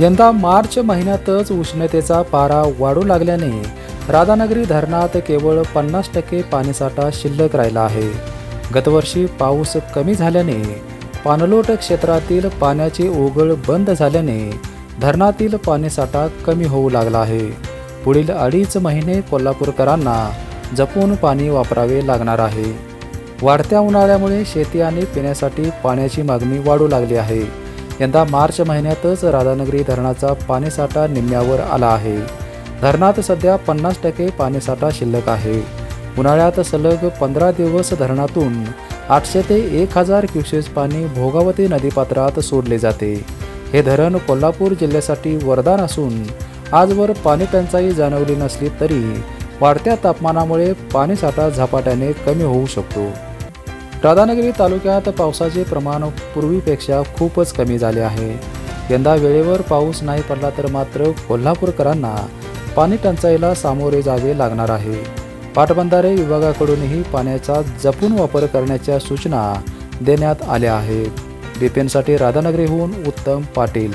यंदा मार्च महिन्यातच उष्णतेचा पारा वाढू लागल्याने राधानगरी धरणात केवळ पन्नास टक्के पाणीसाठा शिल्लक राहिला आहे. गतवर्षी पाऊस कमी झाल्याने पाणलोट क्षेत्रातील पाण्याची ओघळ बंद झाल्याने धरणातील पाणीसाठा कमी होऊ लागला आहे. पुढील अडीच महिने कोल्हापूरकरांना जपून पाणी वापरावे लागणार आहे. वाढत्या उन्हाळ्यामुळे शेती आणि पिण्यासाठी पाण्याची मागणी वाढू लागली आहे. यंदा मार्च महिन्यातच राधानगरी धरणाचा पाणीसाठा निम्म्यावर आला आहे. धरणात सध्या पन्नास टक्के पाणीसाठा शिल्लक आहे. उन्हाळ्यात सलग पंधरा दिवस धरणातून आठशे ते एक हजार क्युसेस पाणी भोगावती नदीपात्रात सोडले जाते. हे धरण कोल्हापूर जिल्ह्यासाठी वरदान असून आजवर पाणी टंचाई जाणवली नसली तरी वाढत्या तापमानामुळे पाणीसाठा झपाट्याने कमी होऊ शकतो. राधानगरी तालुक्यात पावसाचे प्रमाण पूर्वीपेक्षा खूपच कमी झाले आहे. यंदा वेळेवर पाऊस नाही पडला तर मात्र कोल्हापूरकरांना पाणी टंचाईला सामोरे जावे लागणार आहे. पाटबंधारे विभागाकडूनही पाण्याचा जपून वापर करण्याच्या सूचना देण्यात आल्या आहेत. बिपिनसाठी राधानगरीहून उत्तम पाटील.